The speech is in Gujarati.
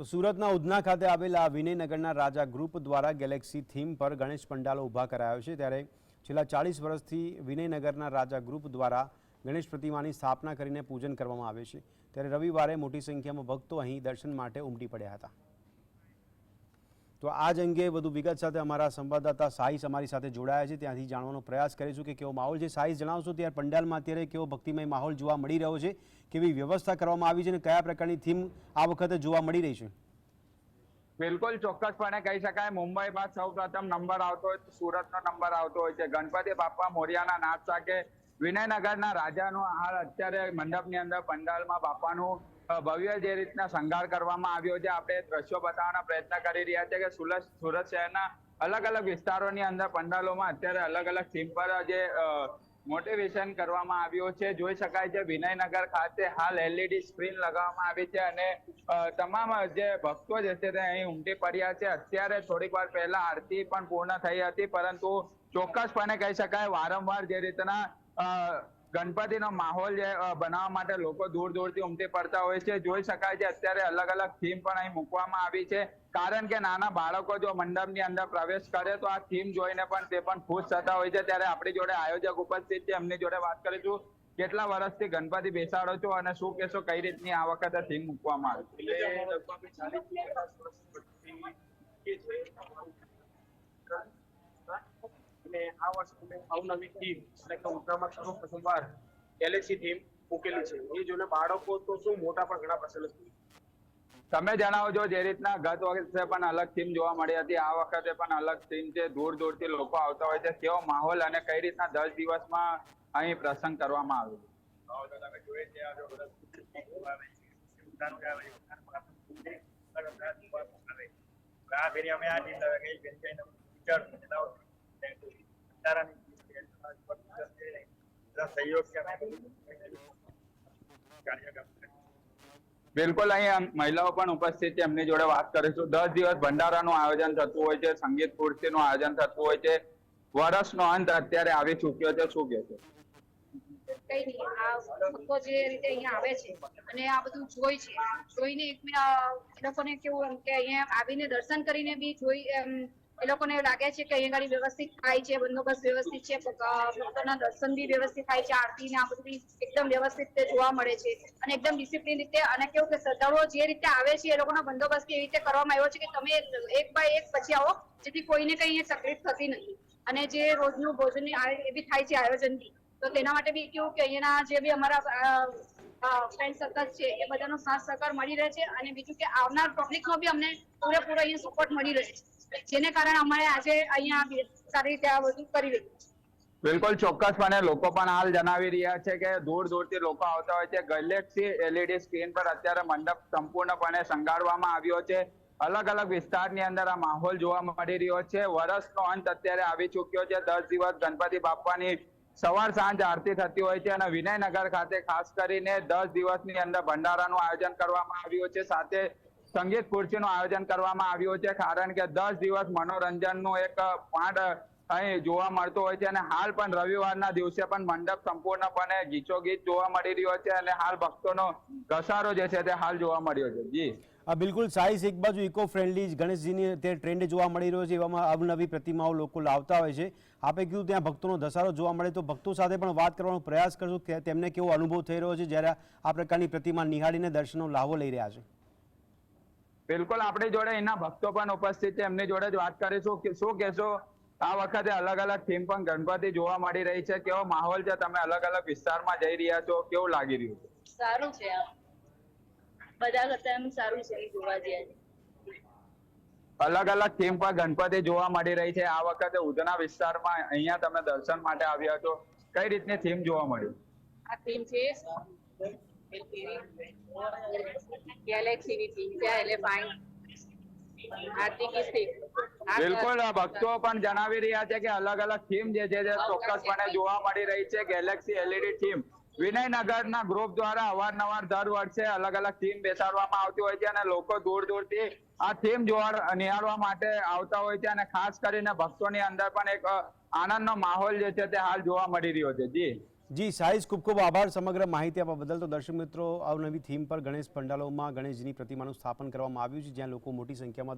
તો સુરતના ઉધના ખાતે આવેલા વિનયનગરના રાજા ગ્રુપ દ્વારા ગેલેક્સી થીમ પર ગણેશ પંડાલો ઊભા કરાયો છે. ત્યારે છેલ્લા ચાળીસ વર્ષથી વિનયનગરના રાજા ગ્રુપ દ્વારા ગણેશ પ્રતિમાની સ્થાપના કરીને પૂજન કરવામાં આવે છે. ત્યારે રવિવારે મોટી સંખ્યામાં ભક્તો અહીં દર્શન માટે ઉમટી પડ્યા હતા. તો આ જ અંગે વધુ વિગત સાથે અમારા સંવાદદાતા સાહિસ અમારી સાથે જોડાયા છે. ત્યાંથી જાણવાનો પ્રયાસ કરીશું કે કેવો માહોલ છે. સાહિસ જણાવશો ત્યારે પંડાલમાં અત્યારે કેવો ભક્તિમય માહોલ જોવા મળી રહ્યો છે? કેવી વ્યવસ્થા કરવામાં આવી છે અને કયા પ્રકારની થીમ આ વખતે જોવા મળી રહી છે? બિલકુલ ચોક્કસપણે કહી શકાય. મુંબઈમાં સૌ પ્રથમ નંબર આવતો હોય સુરતનો નંબર આવતો હોય છે. ગણપતિ બાપા મોરિયાના નાથ સાથે વિનયનગરના રાજાનો હાલ અત્યારે મંડપની અંદર પંડાલમાં બાપાનું ભવ્ય જે રીતના શણગાર કરવામાં આવ્યો છે, આપણે દ્રશ્યો બતાવવાના પ્રયત્ન કરી રહ્યા છે કે સુરત સુરત શહેરના અલગ અલગ વિસ્તારોની અંદર પંડાલોમાં અત્યારે અલગ અલગ થીમ પર જે મોટિવેશન કરવામાં આવ્યું છે. જોઈ શકાય છે, વિનયનગર ખાતે હાલ એલઈડી સ્ક્રીન લગાવવામાં આવી છે અને તમામ જે ભક્તો જે છે તે અહીં ઉમટી પડ્યા છે. અત્યારે થોડીક વાર પહેલા આરતી પણ પૂર્ણ થઈ હતી, પરંતુ ચોક્કસપણે કહી શકાય વારંવાર જે રીતના ગણપતિનો માહોલ બનાવવા માટે લોકો દૂર દૂરથી ઉમટી પડતા હોય છે. જોઈ શકાય છે, અત્યારે અલગ અલગ થીમ પણ અહીં મૂકવામાં આવી છે. કારણ કે નાના બાળકો જો મંડપની અંદર પ્રવેશ કરે તો આ થીમ જોઈને પણ તે પણ ખુશ થતા હોય છે. ત્યારે આપણી જોડે આયોજક ઉપસ્થિત છે. એમની જોડે વાત કરીશું. કેટલા વર્ષથી ગણપતિ બેસાડો છો અને શું કેશો કઈ રીતની આ વખતે થીમ મૂકવામાં આવી એટલે લગભગ ચાલીસથી પચાસ વર્ષ પછી એ છે અમારું અને આ વર્ષે અમે અવનવી થીમ એટલે કે ઉત્તરામાં સર્વ પ્રથમવાર ગેલેક્સી થીમ મૂકેલી છે. એ જોઈને બાળકો તો શું મોટા પણ ઘણા પ્રસન્ન થયા તમે જણાવો છો જે રીતના ગત વખતે પણ અલગ થીમ જોવા મળી હતી આ વખતે પણ અલગ થીમ છે. દૂર દૂરથી લોકો આવતા હોય છે. કેવો માહોલ અને કઈ રીતના દસ દિવસમાં અહીં પ્રસંગ કરવામાં આવ્યો? તમે જોઈએ છે આ જો બધા આવે છે સિદ્ધાંત આવે છે આ ફેરી અમે આ ટીમ લાવે કઈ ફેરી કઈ વિચાર બિલકુલ અહીંયા મહિલાઓ પણ ઉપસ્થિત છે એમની જોડે વાત કરીશું દસ દિવસ ભંડારાનું આયોજન થતું હોય છે સંગીત ખુરશીનું આયોજન થતું હોય છે વર્ષનો અંત અત્યારે આવી ચૂક્યો છે શું કે છે કઈ નહીં આ ભક્તો જે રીતે અહીંયા આવે છે અને આ બધું જોઈ છે જોઈને એક લોકોને કેવું એમ કે અહીંયા આવીને દર્શન કરીને બી જોઈ એમ એ લોકોને લાગે છે કે અહીંયા ગાડી વ્યવસ્થિત થાય છે, બંદોબસ્ત વ્યવસ્થિત છે ભક્તોના દર્શન બી વ્યવસ્થિત થાય છે આરતી ને આ બધું એકદમ વ્યવસ્થિત રીતે જોવા મળે છે અને એકદમ ડિસિપ્લિન રીતે અને કેવું કે શ્રદ્ધાળુઓ જે રીતે આવે છે એ લોકોનો બંદોબસ્ત એવી રીતે કરવામાં આવ્યો છે કે તમે એક બાય એક પછી આવો, જેથી કોઈને કઈ તકલીફ થતી નથી. અને જે રોજનું ભોજન એ બી થાય છે આયોજન બી તો તેના માટે બી કેવું કે અહીંયાના જે બી અમારા ફ્રેન્ડ સર્કલ છે, એ બધાનો સાથ સહકાર મળી રહે છે અને બીજું કે આવનાર પબ્લિકનો બી અમને પૂરેપૂરો અહીંયા સપોર્ટ મળી રહે છે. જેને કારણે અમારે આજે અહીંયા સારી રીતે આ બધું કરી રહ્યું બિલકુલ ચોક્કસપણે લોકો પણ હાલ જણાવી રહ્યા છે કે દૂર દૂરથી લોકો આવતા હોય છે. ગેલેક્સી એલઈડી સ્ક્રીન પર અત્યારે મંડપ સંપૂર્ણપણે શણગારવામાં આવ્યો છે. અલગ અલગ વિસ્તારની અંદર આ માહોલ જોવા મળી રહ્યો છે. વર્ષનો અંત અત્યારે આવી ચૂક્યો છે. દસ દિવસ ગણપતિ બાપાની સવાર સાંજ આરતી થતી હોય છે અને વિનયનગર ખાતે ખાસ કરીને દસ દિવસની અંદર ભંડારાનું આયોજન કરવામાં આવ્યું છે. સાથે સંગીત ખુરશીનું આયોજન કરવામાં આવ્યું છે. કારણ કે દસ દિવસ મનોરંજનનું એક પાઠ અહીં જોવા મળતો હોય છે અને હાલ પણ રવિવારના દિવસે પણ મંડપ સંપૂર્ણપણે ગીચો ગીચ જોવા મળી રહ્યો છે અને હાલ ભક્તોનો ઘસારો જે છે તે હાલ જોવા મળ્યો છે. જી. બિલકુલ સાઈઝ એક બાજુ ઇકો ફ્રેન્ડલી ગણેશજીની અત્યારે ટ્રેન્ડ જોવા મળી રહ્યો છે એવામાં અવનવી પ્રતિમાઓ લોકો લાવતા હોય છે. આપે કીધું ત્યાં ભક્તોનો ધસારો જોવા મળે તો ભક્તો સાથે પણ વાત કરવાનો પ્રયાસ કરશું કે તેમને કેવો અનુભવ થઈ રહ્યો છે જ્યારે આ પ્રકારની પ્રતિમા નિહાળીને દર્શનનો લાભો લઈ રહ્યા છે. બિલકુલ આપણી જોડે એના ભક્તો પણ ઉપસ્થિત છે. એમની જોડે જ વાત કરીશું કે શું કહેશો? આ વખતે અલગ અલગ થીમ પણ ગણપતિ જોવા મળી રહી છે. કેવો માહોલ છે? તમે અલગ અલગ વિસ્તારમાં જઈ રહ્યા છો. કેવું લાગી રહ્યું છે? સારું છે બધા કરતા એમ સારું છે જોવા જઈએ. અલગ અલગ થીમ પર ગણપતિ જોવા મળી રહી છે. આ વખતે ઉધના વિસ્તારમાં અહીંયા તમે દર્શન માટે આવ્યા છો. કઈ રીતની થીમ જોવા મળી? આ થીમ છે ગેલેક્સીની થીમ છે એટલે ફાઇન આરતી કી થીમ બિલકુલ ભક્તો પણ જણાવી રહ્યા છે કે અલગ અલગ થીમ જે છે ચોક્કસપણે જોવા મળી રહી છે ગેલેક્સી એલઈડી થીમ વિનયનગરના ગ્રુપ દ્વારા અવારનવાર દર વર્ષે અલગ અલગ થીમ બેસાડવામાં આવતી હોય છે અને લોકો દૂર દૂરથી આ થીમ જોવા નિહાળવા માટે આવતા હોય છે અને ખાસ કરીને ભક્તોની અંદર પણ એક આનંદનો માહોલ જે છે તે હાલ જોવા મળી રહ્યો છે. જી. જી, સાઈઝ ખૂબ ખૂબ આભાર. સમગ્ર માહિતી આપવા બદલ તો દર્શક મિત્રો અવનવી થીમ પર ગણેશ પંડાલોમાં ગણેશજીની પ્રતિમાનું સ્થાપન કરવામાં આવ્યું છે, જ્યાં લોકો મોટી સંખ્યામાં